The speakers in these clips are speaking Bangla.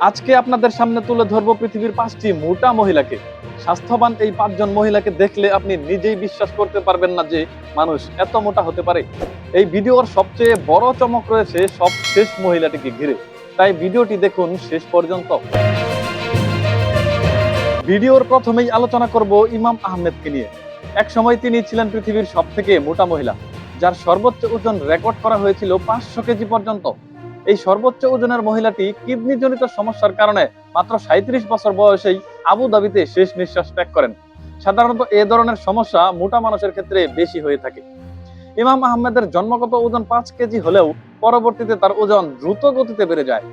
আজকে আপনাদের সামনে তুলে ধরবো পৃথিবীর পাঁচটি মোটা মহিলাকে। স্বাস্থ্যবান এই পাঁচজন মহিলাকে দেখলে আপনি নিজেই বিশ্বাস করতে পারবেন না যে মানুষ এত মোটা হতে পারে। এই ভিডিওর সবচেয়ে বড় চমক রয়েছে সব শেষ মহিলাটিকে ঘিরে। তাই ভিডিওটি দেখুন শেষ পর্যন্ত। ভিডিওর প্রথমেই আলোচনা করব ইমাম আহমেদকে নিয়ে। এক সময় তিনি ছিলেন পৃথিবীর সব থেকে মোটা মহিলা, যার সর্বোচ্চ ওজন রেকর্ড করা হয়েছিল পাঁচশো কেজি পর্যন্ত। এই সর্বোচ্চ ওজনের মহিলাটি কিডনি জনিত সমস্যার কারণে মাত্র সাঁত্রিশ বছর বয়সেই আবু দাবিতে শেষ নিঃশ্বাস ত্যাগ করেন। সাধারণত এ ধরনের সমস্যা মোটা মানুষের ক্ষেত্রে বেশি হয়ে থাকে। ইমাম আহমেদের জন্মগত ওজন পাঁচ কেজি হলেও পরবর্তীতে তার ওজন দ্রুত গতিতে বেড়ে যায়।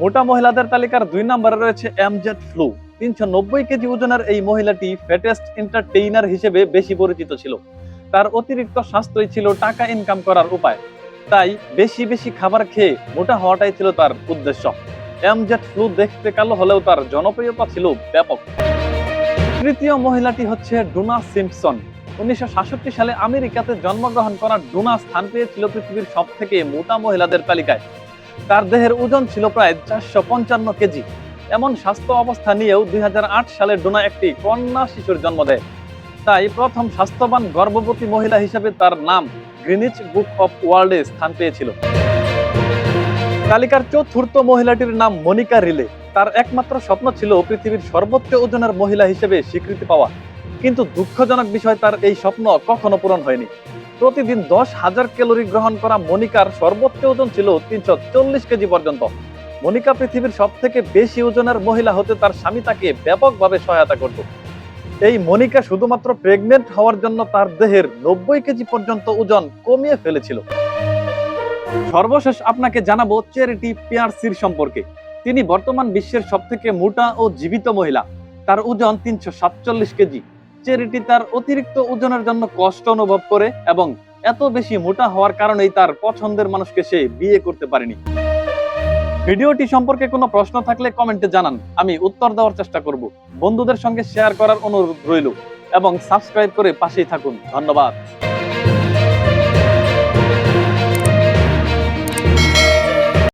মোটা মহিলাদের তালিকার দুই নম্বরে রয়েছে এমজেড ফ্লু। তিনশো নব্বই কেজি ওজনের এই মহিলাটি ফেটেস্ট এন্টারটেইনার হিসেবে বেশি পরিচিত ছিল। তার অতিরিক্ত স্বাস্থ্যই ছিল টাকা ইনকাম করার উপায়। তাই বেশি বেশি খাবার খেয়ে মোটা হওয়াটাই ছিল তার উদ্দেশ্য। এমজেড ফ্লু দেখতে কালো হলেও তার জনপ্রিয়তা ছিল ব্যাপক। তৃতীয় মহিলাটি হচ্ছে ডুনা সিম্পসন। উনিশশো সাতষট্টি সালে আমেরিকাতে জন্মগ্রহণ করা ডুনা স্থান পেয়েছিল পৃথিবীর সব থেকে মোটা মহিলাদের তালিকায়। তার দেহের ওজন ছিল প্রায় চারশো পঞ্চান্ন কেজি। এমন স্বাস্থ্য অবস্থা নিয়েও দুই হাজার আট সালে ডোনা একটি কন্যা শিশুর জন্ম দেয়। তাই প্রথম স্বাস্থ্যবান গর্ভবতী মহিলা হিসেবে তার নাম গ্রিনিচ বুক অফ ওয়ার্ল্ডে স্থান পেয়েছিল। তালিকার চতুর্থ মহিলাটির নাম মনিকা রিলে। তার একমাত্র স্বপ্ন ছিল পৃথিবীর সর্বোচ্চ ওজনের মহিলা হিসেবে স্বীকৃতি পাওয়া। কিন্তু দুঃখজনক বিষয়, তার এই স্বপ্ন কখনো পূরণ হয়নি। প্রতিদিন দশ হাজার ক্যালোরি গ্রহণ করা মনিকার সর্বোচ্চ ওজন ছিল তিনশো চল্লিশ কেজি পর্যন্ত। মনিকা পৃথিবীর সব থেকে বেশি ওজনের মহিলা হতে তার স্বামী তাকে ব্যাপকভাবে সহায়তা করত। এই মনিকা শুধুমাত্র প্রেগনেন্ট হওয়ার জন্য তার দেহের নব্বই কেজি পর্যন্ত ওজন কমিয়ে ফেলেছিল। সর্বশেষ আপনাকে জানাব চ্যারিটি পিয়ারসির সম্পর্কে। তিনি বর্তমান বিশ্বের সব থেকে মোটা ও জীবিত মহিলা। তার ওজন তিনশো সাতচল্লিশ কেজি। চ্যারিটি তার অতিরিক্ত ওজনের জন্য কষ্ট অনুভব করে এবং এত বেশি মোটা হওয়ার কারণেই তার পছন্দের মানুষকে সে বিয়ে করতে পারেনি। ভিডিওটি সম্পর্কে কোনো প্রশ্ন থাকলে কমেন্টে জানান। আমি উত্তর দেওয়ার চেষ্টা করব। বন্ধুদের সঙ্গে শেয়ার করার অনুরোধ রইল এবং সাবস্ক্রাইব করে পাশেই থাকুন। ধন্যবাদ।